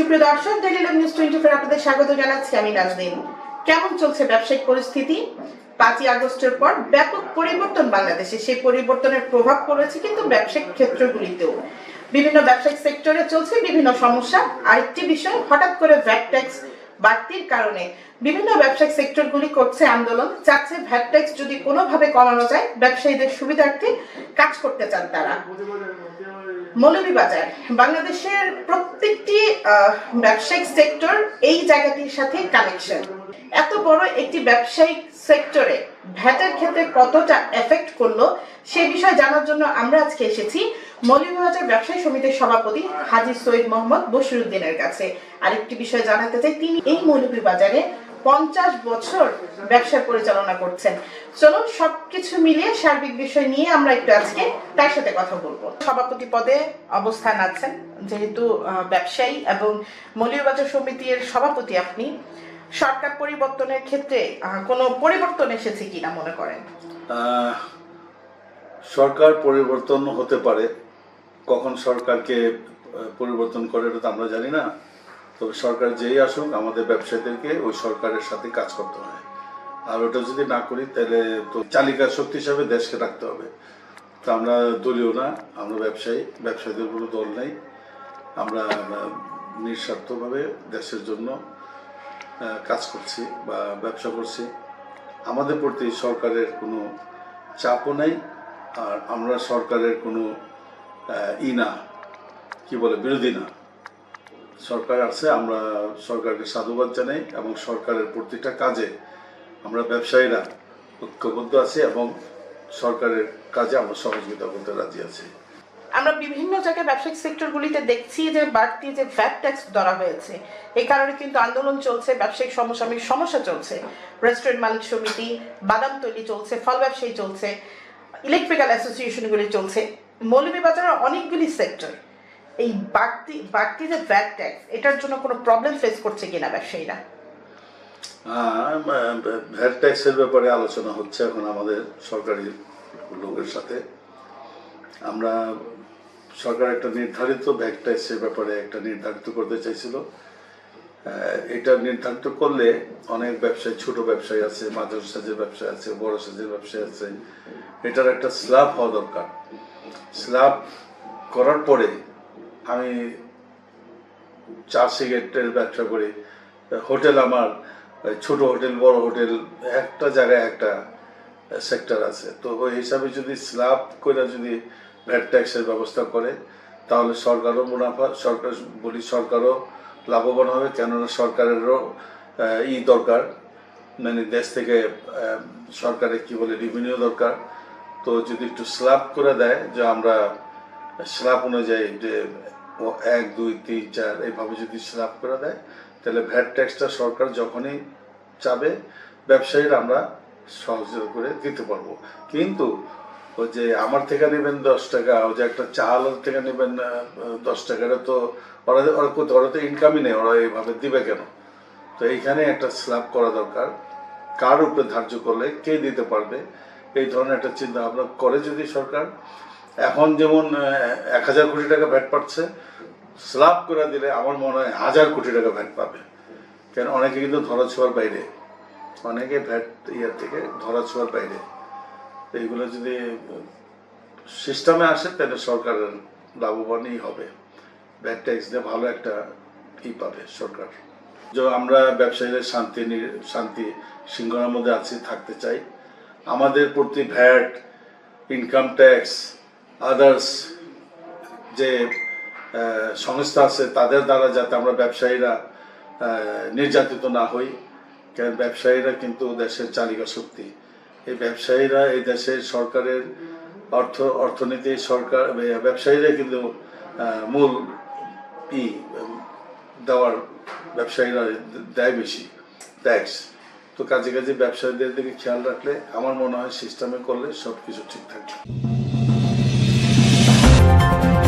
সুপ্রিয় দর্শক daily news twenty four আপনাদের স্বাগত জানাচ্ছি আমি নাজদিন কেমন চলছে ব্যবসায়িক পরিস্থিতি? পাঁচই আগস্টের পর ব্যাপক পরিবর্তন বাংলাদেশে। সেই পরিবর্তনের প্রভাব পড়েছে কিন্তু ব্যবসায়িক ক্ষেত্রগুলিতেও। বিভিন্ন ব্যবসায়িক সেক্টরে চলছে বিভিন্ন সমস্যা। আরেকটি বিষয়, হঠাৎ করে ভ্যাট ট্যাক্স বাড়তির কারণে বিভিন্ন ব্যবসায়িক সেক্টরগুলি করছে আন্দোলন। চাচ্ছে ভ্যাট ট্যাক্স যদি কোনোভাবে কমানো যায়, ব্যবসায়ীদের সুবিধার্থে কাজ করতে চান তারা। মৌলভীবাজার, বাংলাদেশের প্রত্যেকটি ব্যবসায়িক সেক্টর এই জায়গাটির সাথে কানেকশন এত বড় একটি ব্যবসায়িক সেক্টরে ভ্যাটের ক্ষেত্রে কতটা এফেক্ট করল, সে বিষয়ে জানার জন্য আমরা আজকে এসেছি মৌলভীবাজার ব্যবসায়ী সমিতির সভাপতি হাজি সৈয়দ মোহাম্মদ বশিরুদ্দিনের কাছে। আরেকটি বিষয় জানাতে চাই, তিনি এই মৌলভীবাজারে পঞ্চাশ বছর ব্যবসা পরিচালনা করছেন। চলুন সবকিছু মিলিয়ে সার্বিক বিষয় নিয়ে আমরা একটু আজকে তার সাথে কথা বলব। সভাপতি পদে অবস্থান আছেন যেহেতু ব্যবসায়ী এবং মৌলভীবাজার সমিতির সভাপতি আপনি। সরকার পরিবর্তনের ক্ষেত্রে কোনো পরিবর্তন এসেছে কিনা মনে করেন? সরকার পরিবর্তন হতে পারে। কখন সরকারকে পরিবর্তন করে এটা তো আমরা জানি না। তবে সরকার যেই আসুক, আমাদের ব্যবসায়ীদেরকে ওই সরকারের সাথে কাজ করতে হয় আর ওটা যদি না করি, তাহলে তো চালিকা শক্তি হিসাবে দেশকে রাখতে হবে। তো আমরা দলীয় না, আমরা ব্যবসায়ী। ব্যবসায়ীদের কোনো দল নেই। আমরা নিঃস্বার্থভাবে দেশের জন্য কাজ করছি বা ব্যবসা করছি। আমাদের প্রতি সরকারের কোনো চাপও নেই। আর আমরা সরকারের কোনো ই না, কি বলে, বিরোধী না। সরকার আছে, আমরা সরকারকে সাধুবাদ জানাই এবং সরকারের প্রতিটা কাজে আমরা ব্যবসায়ীরা ঐক্যবদ্ধ আছি এবং সরকারের কাজে আমরা সহযোগিতা করতে রাজি আছি। আমরা বিভিন্ন জায়গায় ব্যবসায়িক সেক্টরগুলিতে দেখছি যে বাড়তি যে ভ্যাট ট্যাক্স ধরা হয়েছে এই কারণে কিন্তু আন্দোলন চলছে, ব্যবসায়িক সমসাময়িক সমস্যা চলছে। রেস্টুরেন্ট মালিক সমিতি, বাদাম তৈরি চলছে, ফল ব্যবসায়ী চলছে, ইলেকট্রিক্যাল অ্যাসোসিয়েশনগুলি চলছে, মৌলভীবাজারের অনেকগুলি সেক্টর। এই বাড়তি বাড়তি যে ভ্যাট ট্যাক্স এটার জন্য কোনো প্রবলেম ফেস করছে কিনা ব্যবসায়ীরা? ভ্যাট ট্যাক্সের ব্যাপারে আলোচনা হচ্ছে এখন আমাদের সরকারি লোকের সাথে। আমরা সরকার একটা নির্ধারিত ভ্যাট ট্যাক্সের ব্যাপারে একটা নির্ধারিত করতে চাইছিল। এটা নির্ধারিত করলে অনেক ব্যবসায়ী, ছোট ব্যবসায়ী আছে, মাঝারি সাইজের ব্যবসায়ী আছে, বড় সাইজের ব্যবসায়ী আছে। এটার একটা স্ল্যাব হওয়া দরকার। স্ল্যাব করার পরে আমি চা সিগারেটের ব্যবসা করি। হোটেল আমার ছোট হোটেল, বড় হোটেল, একটা জায়গায় একটা সেক্টর আছে। তো ওই হিসাবে যদি স্ল্যাব করে যদি ভ্যাট ট্যাক্সের ব্যবস্থা করে, তাহলে সরকারও মুনাফা, সরকার, বলি সরকারও লাভবান হবে, কেননা সরকারেরও ই দরকার। মানে দেশ থেকে সরকারের কি বলে রেভিনিউ দরকার। তো যদি একটু স্ল্যাব করে দেয়, যে আমরা স্ল্যাব অনুযায়ী যে এক, দুই, তিন, চার, এইভাবে যদি স্ল্যাব করে দেয়, তাহলে ভ্যাট ট্যাক্সটা সরকার যখনই চাবে, ব্যবসায়ীরা আমরা সহযোগিতা করে দিতে পারব। কিন্তু ওই যে আমার থেকে নেবেন দশ টাকা, ওই যে একটা চাল থেকে নেবেন দশ টাকাটা তো ওরা ওরা কোথাও- ওরা তো ইনকামই নেই, ওরা এইভাবে দিবে কেন? তো এইখানে একটা স্ল্যাব করা দরকার। কার উপরে ধার্য করলে কে দিতে পারবে? এই ধরনের একটা চিন্তা ভাবনা করে যদি সরকার এখন যেমন এক হাজার কোটি টাকা ভ্যাট পাচ্ছে স্ল্যাব করে দিলে আমার মনে হয় হাজার কোটি টাকা ভ্যাট পাবে। কেন, অনেকে কিন্তু ধরা ছোঁয়ার বাইরে। অনেকে ভ্যাট ইয়ার থেকে ধরা ছোঁয়ার বাইরে। এইগুলো যদি সিস্টেমে আসে, তাহলে সরকারের লাভবানই হবে। ভ্যাট ট্যাক্স দিয়ে ভালো একটা ই পাবে সরকার। যে আমরা ব্যবসায়ীদের শান্তি শান্তি শৃঙ্খলার মধ্যে আছি, থাকতে চাই। আমাদের প্রতি ভ্যাট, ইনকাম ট্যাক্স আদার্স যে সংস্থা আছে তাদের দ্বারা যাতে আমরা ব্যবসায়ীরা নির্যাতিত না হই। কারণ ব্যবসায়ীরা কিন্তু দেশের চালিকা শক্তি। এই ব্যবসায়ীরা এই দেশের সরকারের অর্থ, অর্থনীতি সরকার, ব্যবসায়ীরা কিন্তু মূল ই দেওয়ার ব্যবসায়ীরা দেয় বেশি ট্যাক্স তো কাজে কাজে ব্যবসায়ীদের দিকে খেয়াল রাখলে আমার মনে হয় সিস্টেমে করলে সব কিছু ঠিক থাকবে Thank you.